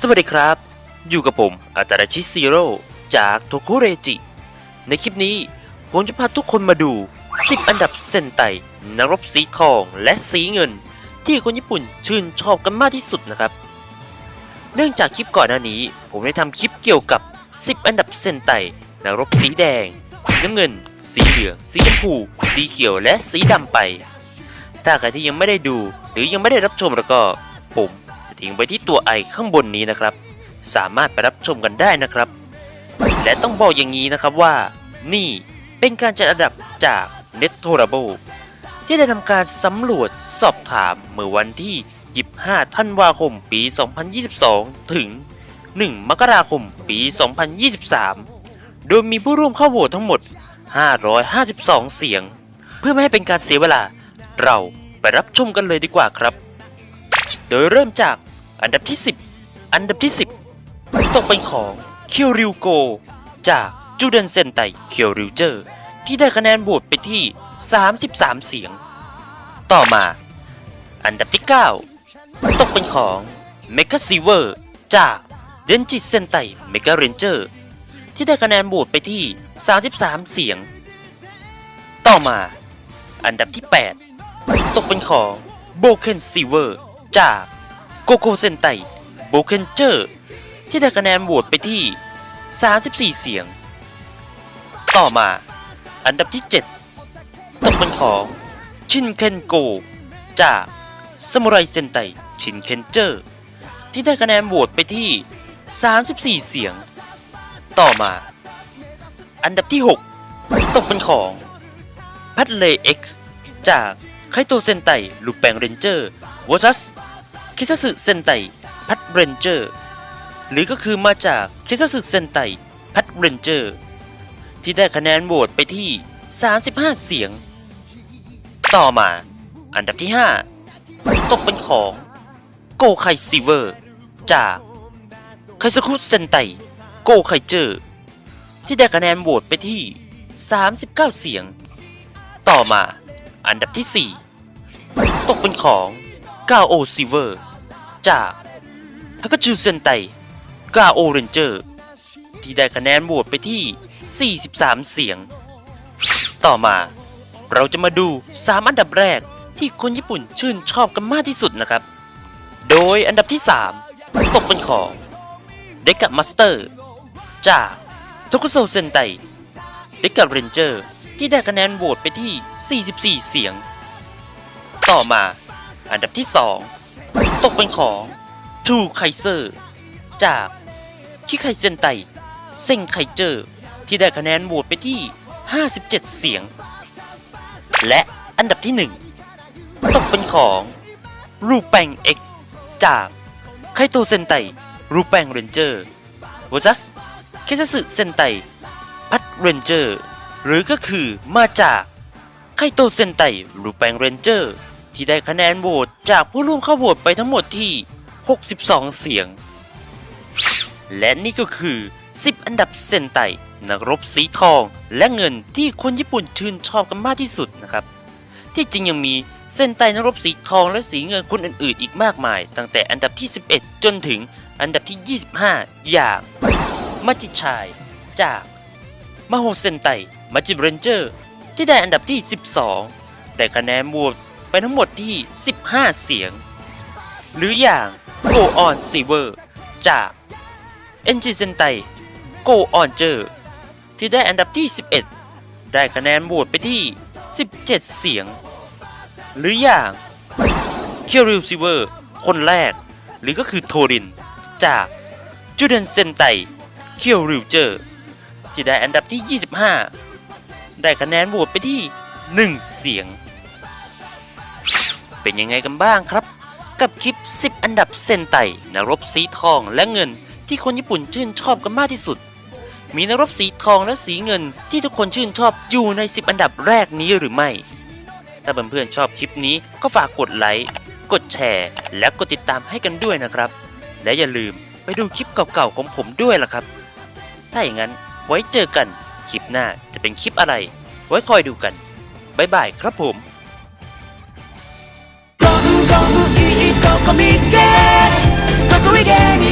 สวัสดีครับ อยู่กับผม อัตราชิซีโร่ จากโทคุเรจิ ในคลิปนี้ผมจะพาทุกคนมาดู 10 อันดับเซนไตนักรบสีทองและสีเงิน ที่คนญี่ปุ่นชื่นชอบกันมากที่สุดนะครับ เนื่องจากคลิปก่อนหน้านี้ ผมได้ทำคลิปเกี่ยวกับ 10 อันดับเซนไตนักรบสีแดง สีน้ำเงิน สีเหลือง สีชมพู สีเขียวและสีดำไป ถ้าใครที่ยังไม่ได้ดูหรือยังไม่ได้รับชมแล้วก็ ผมจะทิ้งไว้ที่ตัวไอข้างบนนี้นะครับ สามารถไปรับชมกันได้นะครับ และต้องบอกอย่างนี้นะครับว่า นี่เป็นการจัดอันดับจาก n e t o r a b l e ที่ได้ทำการสำรวจสอบถามเมื่อวันที่ 25 ธันวาคม ปี 2022 ถึง 1 มกราคม ปี 2023 โดยมีผู้ร่วมเข้าโหวตทั้งหมด 552 เสียง เพื่อไม่ให้เป็นการเสียเวลา เราไปรับชมกันเลยดีกว่าครับ โดยเริ่มจากอันดับที่ 10 อันดับที่ 10 ตกเป็นของ เคียวริวโก จากจูเดนเซนไตเคียวริวเจอร์ ที่ได้คะแนนโหวตไปที่ 33 เสียง ต่อมา อันดับที่ 9 ตกเป็นของเมกาซีเวอร์จากเดนจิเซนไตเมกาเรนเจอร์ ที่ได้คะแนนโหวตไปที่ 33 เสียง ต่อมา อันดับที่ 8 ตกเป็นของโบเคนซีเวอร์จากโกโกเซนไตโบเคนเจอร์ ที่ได้คะแนนโหวตไปที่ 34 เสียง ต่อมา อันดับที่ 7ตกเป็นของ ชินเคนโก จากซามูไรเซนไตชินเคนเจอร์ที่ได้คะแนนโหวตไปที่ 34 เสียง ต่อมา อันดับที่ 6 ตกเป็นของพัทเลเอ็กซ์จากไคโตเซนไตลูแปงเรนเจอร์วอซัสคิซสึเซนไตพัทเรนเจอร์ หรือก็คือมาจากเคิซสึเซนไตพัทเรนเจอร์ที่ได้คะแนนโหวตไปที่ 35 เสียง ต่อมา อันดับที่ 5 ตกเป็นของโกไคซีเวอร์ จากไคซคุเซนไตโกไคเจอร์ที่ได้คะแนนโหวตไปที่ 39 เสียง ต่อมา อันดับที่ 4 ตกเป็นของกาโอซีเวอร์ จากทากาจูเซนไต กาโอเรนเจอร์ ที่ได้คะแนนโหวตไปที่ 43 เสียง ต่อมาเราจะมาดู 3 อันดับแรกที่คนญี่ปุ่นชื่นชอบกันมากที่สุดนะครับ โดยอันดับที่ 3 ตกเป็นของเดก a มาสเตอร์จากโทคุโซเซนไตเดก a เรนเจอร์ที่ได้คะแนนโหวตไปที่ 44 เสียง ต่อมาอันดับที่ 2 ตกเป็นของทูไคเซอร์จาก คิไคเซนไตเซ็งไคเจอร์ ที่ได้คะแนนโหวตไปที่ 57 เสียง และอันดับที่ 1 ตกเป็นของรูปแปง X จากไคโตเซนไตรูปแปงเรนเจอร์วอซัสเคซสึเซนไตพัดเรนเจอร์หรือก็คือมาจากไคโตเซนไตรูปแปงเรนเจอร์ที่ได้คะแนนโหวตจากผู้ร่วมเข้าโหวตไปทั้งหมดที่ 62 เสียง และนี่ก็คือ 10 อันดับเซนไตนักรบสีทอง และเงินที่คนญี่ปุ่นชื่นชอบกันมากที่สุดนะครับ ที่จริงยังมีเซนไตนักรบสีทองและสีเงินคนอื่นๆ อีกมากมาย ตั้งแต่อันดับที่ 11 จนถึงอันดับที่ 25 อย่างมาจิชาย จากมาโฮเซนไตมาจิเรนเจอร์ ที่ได้อันดับที่ 12 ได้คะแนนโหวตไปทั้งหมดที่ 15 เสียง หรืออย่าง Go On s e v e r จาก เอนจิเซนไตโกออนเจอร์ที่ได้อันดับที่ 11 ได้คะแนนโหวตไปที่ 17 เสียง หรืออย่างเคียริลซิเวอร์ คนแรก หรือก็คือโทริน จากจูเดนเซนไตเคียริลเจอร์ ที่ได้อันดับที่ 25 ได้คะแนนโหวตไปที่ 1 เสียง เป็นยังไงกันบ้างครับ กับคลิป 10 อันดับเซนไตนักรบสีทองและเงิน ที่คนญี่ปุ่นชื่นชอบกันมากที่สุด มีนักรบสีทองและสีเงินที่ทุกคนชื่นชอบอยู่ใน 10 อันดับแรกนี้หรือไม่ ถ้าเพื่อนๆชอบคลิปนี้ก็ฝากกดไลค์ กดแชร์ และกดติดตามให้กันด้วยนะครับ และอย่าลืมไปดูคลิปเก่าๆของผมด้วยล่ะครับ ถ้าอย่างนั้นไว้เจอกันคลิปหน้าจะเป็นคลิปอะไร ไว้คอยดูกันบ๊ายบายครับผม「どんどんいいとこ見て得意げに」